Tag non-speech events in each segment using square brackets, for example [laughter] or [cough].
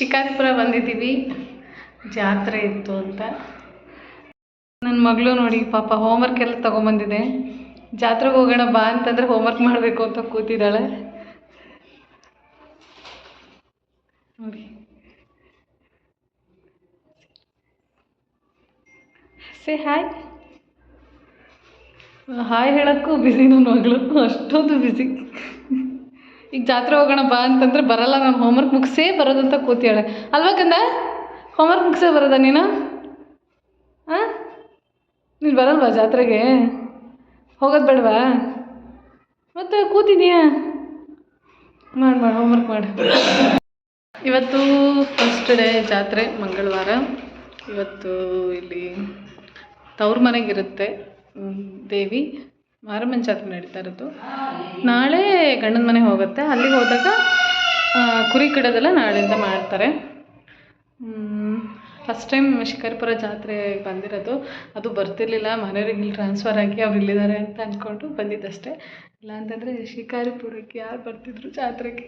ಶಿಕಾರಿಪುರ ಬಂದಿದ್ದೀವಿ. ಜಾತ್ರೆ ಇತ್ತು ಅಂತ. ನನ್ನ ಮಗಳು ನೋಡಿ, ಪಾಪ ಹೋಮ್ವರ್ಕ್ ಎಲ್ಲ ತೊಗೊಂಬಂದಿದೆ. ಜಾತ್ರೆಗೆ ಹೋಗೋಣ ಬಾ ಅಂತಂದರೆ ಹೋಮ್ವರ್ಕ್ ಮಾಡಬೇಕು ಅಂತ ಕೂತಿದ್ದಾಳೆ. ನೋಡಿ. ಸೇ ಹಾಯ್ ಹಾಯ್ ಹೇಳೋಕ್ಕೂ ಬ್ಯುಸಿ ನನ್ನ ಮಗಳು. ಅಷ್ಟೊಂದು ಬ್ಯುಸಿ ಈಗ ಜಾತ್ರೆ ಹೋಗೋಣ ಬಾ ಅಂತಂದ್ರೆ ಬರಲ್ಲ, ನಾನು ಹೋಮ್ವರ್ಕ್ ಮುಗಿಸೇ ಬರೋದಂತ ಕೂತಿಯಾಳೆ ಅಲ್ವಾ ಕಂದ? ಹೋಮ್ವರ್ಕ್ ಮುಗಿಸೇ ಬರೋದ ನೀನು? ಹಾಂ ನೀನು ಬರಲ್ವಾ ಜಾತ್ರೆಗೆ? ಹೋಗೋದು ಬೇಡವಾ? ಮತ್ತೆ ಕೂತಿದೀಯಾ? ಮಾಡಿ ಮಾಡಿ ಹೋಮ್ವರ್ಕ್ ಮಾಡಿ. ಇವತ್ತು ಫಸ್ಟ್ ಡೇ ಜಾತ್ರೆ, ಮಂಗಳವಾರ. ಇವತ್ತು ಇಲ್ಲಿ ತವ್ರ ಮನೆಗಿರುತ್ತೆ ದೇವಿ. ಮಾರಮ್ಮನ ಜಾತ್ರೆ ನಡೀತಾ ಇರೋದು. ನಾಳೆ ಗಂಡನ ಮನೆ ಹೋಗುತ್ತೆ. ಅಲ್ಲಿಗೆ ಹೋದಾಗ ಕುರಿ ಕಡೋದೆಲ್ಲ ನಾಳೆಯಿಂದ ಮಾಡ್ತಾರೆ ಫಸ್ಟ್ ಟೈಮ್ ಶಿಕಾರಿಪುರ ಜಾತ್ರೆ ಬಂದಿರೋದು. ಅದು ಬರ್ತಿರ್ಲಿಲ್ಲ. ಮನೆಯವ್ರಿಗೆ ಇಲ್ಲಿ ಟ್ರಾನ್ಸ್ಫರ್ ಆಗಿ ಅವ್ರು ಇಲ್ಲಿದ್ದಾರೆ ಅಂತ ಅಂದ್ಕೊಂಡು ಬಂದಿದ್ದಷ್ಟೇ. ಇಲ್ಲ ಅಂತಂದರೆ ಶಿಕಾರಿಪುರಕ್ಕೆ ಯಾರು ಬರ್ತಿದ್ರು ಜಾತ್ರೆಗೆ?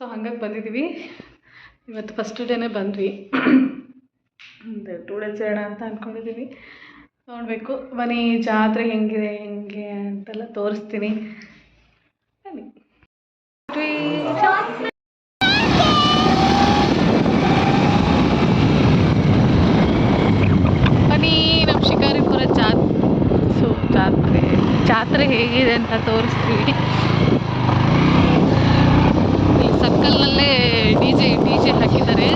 ಸೊ ಹಂಗಾಗಿ ಬಂದಿದ್ದೀವಿ. ಇವತ್ತು ಫಸ್ಟ್ ಡೇನೇ ಬಂದ್ವಿ. [coughs] ಒಂದು ಟೂ ಡೇಸ್ ಬೇಡ ಅಂತ ಅಂದ್ಕೊಂಡಿದ್ದೀವಿ ನೋಡಬೇಕು. ಬನ್ನಿ ಜಾತ್ರೆ ಹೆಂಗಿದೆ, ಹೆಂಗೆ ಅಂತೆಲ್ಲ ತೋರಿಸ್ತೀನಿ. ಬನ್ನಿ. ಬನ್ನಿ, ನಮ್ಮ ಶಿಕಾರಿಪುರ ಜಾತ್, ಸೊ, ಜಾತ್ರೆ. ಜಾತ್ರೆ ಹೇಗಿದೆ ಅಂತ ತೋರಿಸ್ತೀವಿ. ಈ ಸರ್ಕಲ್ನಲ್ಲೇ ಡಿ ಜೆ ಡಿ ಜೆ ಹಾಕಿದ್ದಾರೆ.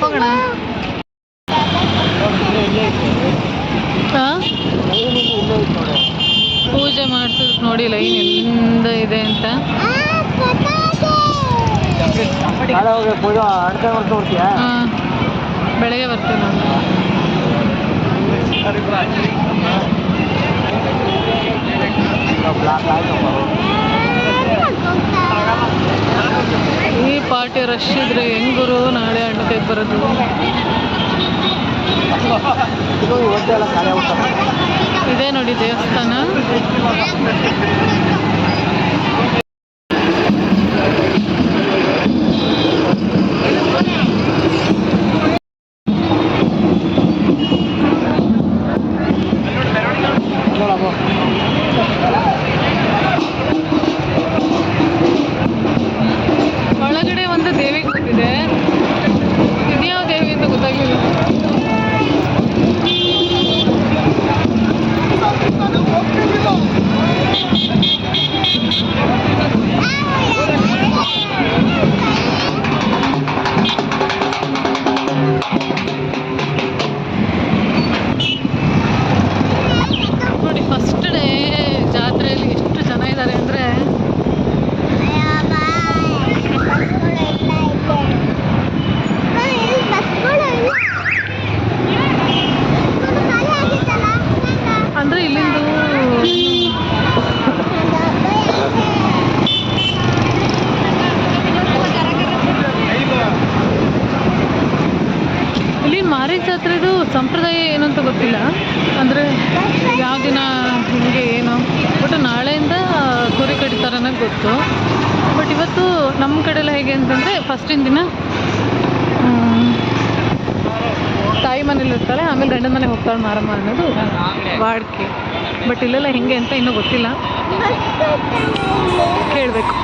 ಹೋಗೋಣ ಹಾಂ ಪೂಜೆ ಮಾಡಿಸೋದಕ್ಕೆ ನೋಡಿ ಲೈನ್ ಎಲ್ಲಿಂದ ಇದೆ ಅಂತ ನಾಳೆ ಹೋಗಿ ಪೂಜೆ ಅಣ್ಕೆ ಮಾಡ್ಕೊಂಡು ಬರ್ತೀಯಾ ಹಾಂ ಬೆಳಗ್ಗೆ ಬರ್ತೀನಿ ನಾನು ಬ್ಲಾಕ್ ಆಯ್ತು ಈ ಪಾರ್ಟಿ ರಶ್ ಇದ್ರೆ ಹೆಂಗುರು ನಾಳೆ ಹಣ್ಣು ಕೈ ಬರೋದು. ಇದೇ ನೋಡಿ ದೇವಸ್ಥಾನ. ಗೊತ್ತಿಲ್ಲ. ಅಂದರೆ ಯಾವ ದಿನ ಹಿಂಗೆ ಏನು? ಬಟ್ ನಾಳೆಯಿಂದ ಕುರಿ ಕಡಿತಾರೆ ಅನ್ನೋದು ಗೊತ್ತು. ಬಟ್ ಇವತ್ತು ನಮ್ಮ ಕಡೆಯೆಲ್ಲ ಹೇಗೆ ಅಂತಂದರೆ ಫಸ್ಟಿನ ದಿನ ತಾಯಿ ಮನೇಲಿ ಇರ್ತಾಳೆ, ಆಮೇಲೆ ಗಂಡನ ಮನೆಗೆ ಹೋಗ್ತಾಳೆ ಮಾರಮ್ಮ ಅನ್ನೋದು ವಾಡಿಕೆ. ಬಟ್ ಇಲ್ಲೆಲ್ಲ ಹೆಂಗೆ ಅಂತ ಇನ್ನೂ ಗೊತ್ತಿಲ್ಲ. ಕೇಳಬೇಕು.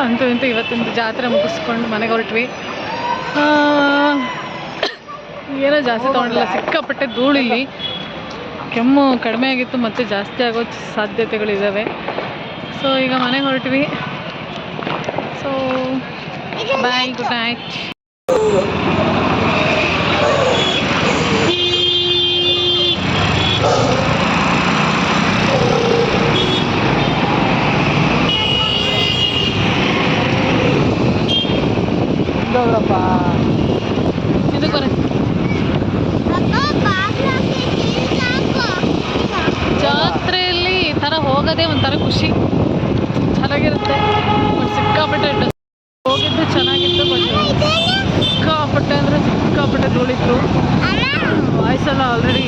ಅಂತೂ ಇಂತೂ ಇವತ್ತೊಂದು ಜಾತ್ರೆ ಮುಗಿಸ್ಕೊಂಡು ಮನೆಗೆ ಹೊರಟ್ವಿ. ಏನೋ ಜಾಸ್ತಿ ತೊಗೊಂಡಿಲ್ಲ, ಸಿಕ್ಕಾಪಟ್ಟೆ ಧೂಳಿಲ್ಲಿ. ಕೆಮ್ಮು ಕಡಿಮೆ ಆಗಿತ್ತು, ಮತ್ತೆ ಜಾಸ್ತಿ ಆಗೋ ಸಾಧ್ಯತೆಗಳಿದ್ದಾವೆ ಸೊ ಈಗ ಮನೆಗೆ ಹೊರಟ್ವಿ. ಸೊ ಬಾಯ್ ಗುಡ್ ನೈಟ್ ಹೋಗ್ರಪ್ಪ ಇದು ಕೊನೆ ಜಾತ್ರೆಯಲ್ಲಿ ಈ ಥರ ಹೋಗೋದೇ ಒಂಥರ ಖುಷಿ ಚೆನ್ನಾಗಿರುತ್ತೆ ಬಟ್ ಸಿಕ್ಕಾಪಟ್ಟೆ ಡ- ಹೋಗಿದ್ದು ಚೆನ್ನಾಗಿತ್ತು ಬಟ್ ಸಿಕ್ಕಾಪಟ್ಟೆ ಅಂದರೆ ಧೂಳಿತ್ತು ವಾಯ್ಸೆಲ್ಲ ಆಲ್ರೆಡಿ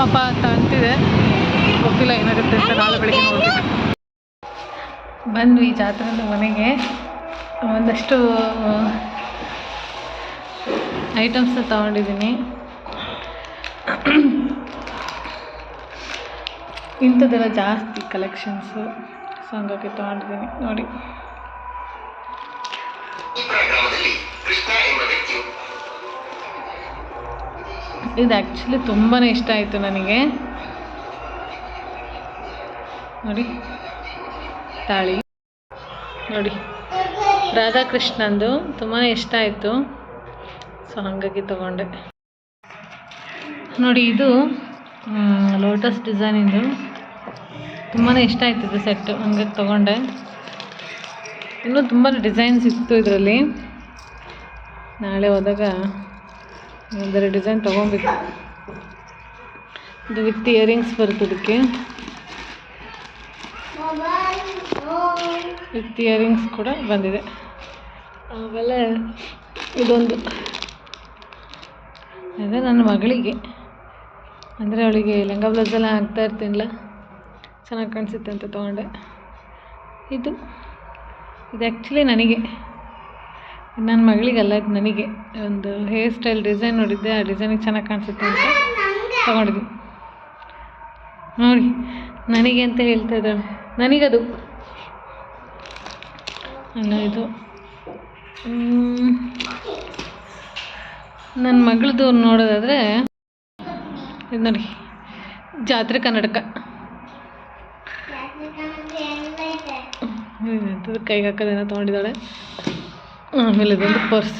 ಮಪ್ಪ ಅಂತ ಅಂತಿದೆ. ಗೊತ್ತಿಲ್ಲ ಏನಾಗುತ್ತೆ ಅಂತ ನಾಳೆ ಬೆಳಿಗ್ಗೆ ನೋಡ್ಬೇಕು ಬಂದ್ವಿ ಜಾತ್ರೆಯಿಂದ ಮನೆಗೆ. ಒಂದಷ್ಟು ಐಟಮ್ಸ್ನ ತಗೊಂಡಿದ್ದೀನಿ. ಇಂಥದ್ದೆಲ್ಲ ಜಾಸ್ತಿ ಕಲೆಕ್ಷನ್ಸು ಸೊ ಹಂಗಾಗಿ ತೊಗೊಂಡಿದ್ದೀನಿ. ನೋಡಿ. ಇದು ಆ್ಯಕ್ಚುಲಿ ತುಂಬಾ ಇಷ್ಟ ಆಯಿತು ನನಗೆ. ನೋಡಿ, ತಾಳಿ. ನೋಡಿ, ರಾಧಾಕೃಷ್ಣಂದು ತುಂಬಾ ಇಷ್ಟ ಆಯಿತು. ಸೊ ಹಂಗಾಗಿ ತಗೊಂಡೆ. ನೋಡಿ, ಇದು ಲೋಟಸ್ ಡಿಸೈನಿಂದು ತುಂಬಾ ಇಷ್ಟ ಆಯ್ತು ಇದು ಸೆಟ್ಟು ಹಂಗಾಗಿ ತೊಗೊಂಡೆ. ಇನ್ನೂ ತುಂಬ ಡಿಸೈನ್ಸ್ ಇತ್ತು ಇದರಲ್ಲಿ. ನಾಳೆ ಹೋದಾಗ ಒಂದೆರಡು ಡಿಸೈನ್ ತೊಗೊಬೇಕು ಇದು ವಿತ್ ಇಯರಿಂಗ್ಸ್ ಬರುತ್ತೆ ಇದಕ್ಕೆ. ವಿತ್ ಇಯರಿಂಗ್ಸ್ ಕೂಡ ಬಂದಿದೆ. ಆಮೇಲೆ ಇದೊಂದು. ಅದೇ ನನ್ನ ಮಗಳಿಗೆ. ಅಂದರೆ ಅವಳಿಗೆ ಲೆಹಂಗಾ ಬ್ಲೌಸ್ ಎಲ್ಲ ಹಾಕ್ತಾ ಇರ್ತೀನಲ್ಲ, ಚೆನ್ನಾಗಿ ಕಾಣಿಸುತ್ತೆ ಅಂತ ತೊಗೊಂಡೆ. ಇದು ಇದು ಆ್ಯಕ್ಚುಲಿ ನನಗೆ. ನನ್ನ ಮಗಳಿಗಲ್ಲ ಇದು ನನಗೆ ಒಂದು ಹೇರ್ ಸ್ಟೈಲ್ ಡಿಸೈನ್ ನೋಡಿದ್ದೆ ಆ ಡಿಸೈನಿಗೆ ಚೆನ್ನಾಗಿ ಕಾಣಿಸುತ್ತೆ ಅಂತ ತೊಗೊಂಡಿದ್ವಿ ನೋಡಿ ನನಗೆ ಅಂತ ಹೇಳ್ತಾ ಇದ್ದಾಳೆ. ನನಗದು. ಅಲ್ಲ ಇದು ನನ್ನ ಮಗಳದು ನೋಡೋದಾದರೆ ಇದು ನೋಡಿ ಜಾತ್ರೆ ಕನ್ನಡಕ. ಕೈಗೆ ಹಾಕೋದೇನೋ ತೊಗೊಂಡಿದ್ದಾಳೆ. ಆಮೇಲೆ ಇದೊಂದು ಪರ್ಸ್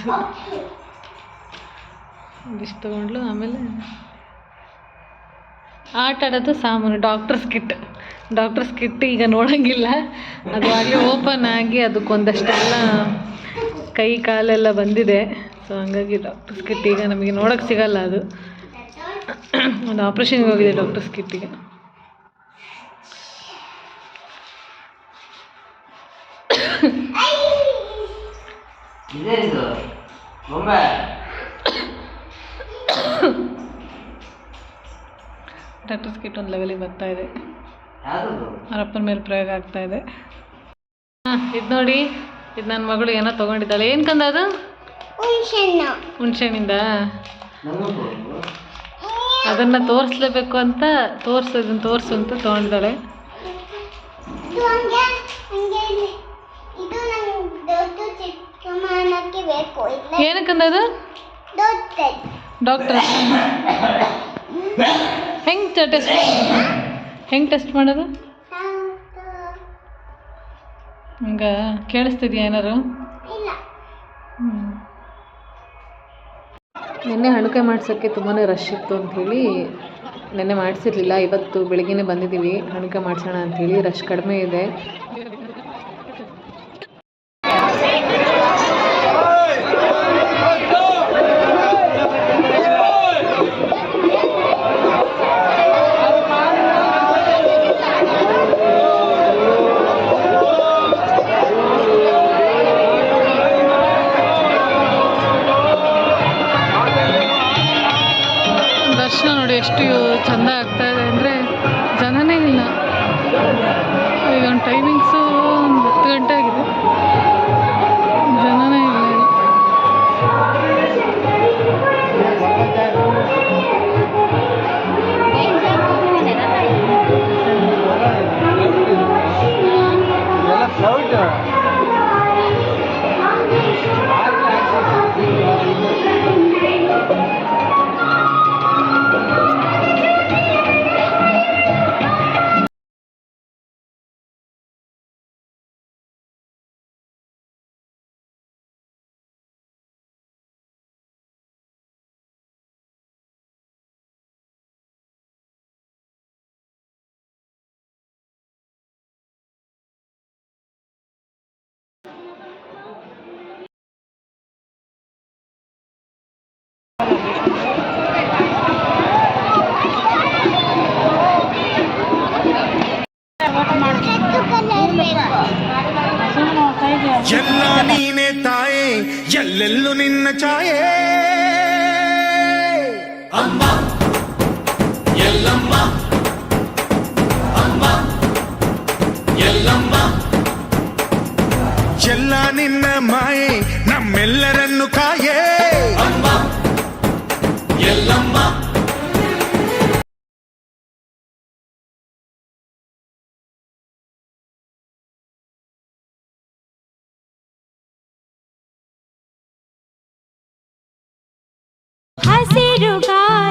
ಇದಿಷ್ಟು ತೊಗೊಂಡ್ಲು ಆಮೇಲೆ ಆಟ ಆಡೋದು ಸಾಮಾನು ಡಾಕ್ಟರ್ಸ್ ಕಿಟ್ ಡಾಕ್ಟರ್ಸ್ ಕಿಟ್ ಈಗ ನೋಡೋಂಗಿಲ್ಲ. ಅದು ಆಗಲೇ ಓಪನ್ ಆಗಿ ಅದಕ್ಕೊಂದಷ್ಟೆಲ್ಲ ಕೈ ಕಾಲೆಲ್ಲ ಬಂದಿದೆ. ಸೊ ಹಂಗಾಗಿ ಡಾಕ್ಟರ್ಸ್ ಕಿಟ್ ಈಗ ನಮಗೆ ನೋಡೋಕ್ಕೆ ಸಿಗಲ್ಲ ಅದು. ಒಂದು ಆಪ್ರೇಷನ್ಗೆ ಹೋಗಿದೆ ಡಾಕ್ಟರ್ಸ್ ಕಿಟ್ಟಿಗೆ ಇದೇನಿದು ಬೊಂಬೆ ಡಾಕ್ಟರ್ಸ್ ಕಿಟ್ ಒಂದು ಲೆವೆಲಿಗೆ ಬರ್ತಾ ಇದೆ. ಅವರಪ್ಪನ ಅವ್ರ ಅಪ್ಪನ ಮೇಲೆ ಪ್ರಯೋಗ ಆಗ್ತಾ ಇದೆ. ಹಾಂ ಇದು ನೋಡಿ ಇದು ನನ್ನ ಮಗಳು ಏನೋ ತೊಗೊಂಡಿದ್ದಾಳೆ. ಏನು ಕಂದ ಅದು? ಹುಣ್ಸೆಣ್ಣಿಂದ ಅದನ್ನು ತೋರಿಸ್ಲೇಬೇಕು ಅಂತ ತೋರಿಸು ಇದನ್ನು ತೋರಿಸು ಅಂತ ತೊಗೊಂಡಿದ್ದಾಳೆ. ಬೇಕು ಇಲ್ಲ ಏನಕ್ಕಂದ ಅದು ಡಾಕ್ಟರ್? ಹೆಂಗೆ ಟೆಸ್ಟ್ ಹೆಂಗೆ ಟೆಸ್ಟ್ ಮಾಡೋದು? ಹಂಗೆ ಕೇಳಿಸ್ತಿದ್ಯಾ ಏನಾರು ನಿನ್ನೆ ಹಣಕೆ ಮಾಡ್ಸೋಕ್ಕೆ ತುಂಬಾ ರಶ್ ಇತ್ತು ಅಂಥೇಳಿ ನಿನ್ನೆ ಮಾಡಿಸಿರ್ಲಿಲ್ಲ. ಇವತ್ತು ಬೆಳಗ್ಗೆನೇ ಬಂದಿದ್ದೀವಿ. ಹಣಕೆ ಮಾಡ್ಸೋಣ ಅಂಥೇಳಿ ರಶ್ ಕಡಿಮೆ ಇದೆ. ಎಲ್ಲ ನೀನೆ ತಾಯೇ ಎಲ್ಲೆಲ್ಲೂ ನಿನ್ನ ಛಾಯೆ ಅಮ್ಮ ಎಲ್ಲಮ್ಮ ಅಮ್ಮ ಎಲ್ಲಮ್ಮ ಎಲ್ಲ ನಿನ್ನ ಮಾಯೆ ನಮ್ಮೆಲ್ಲರನ್ನು ರುಗಾ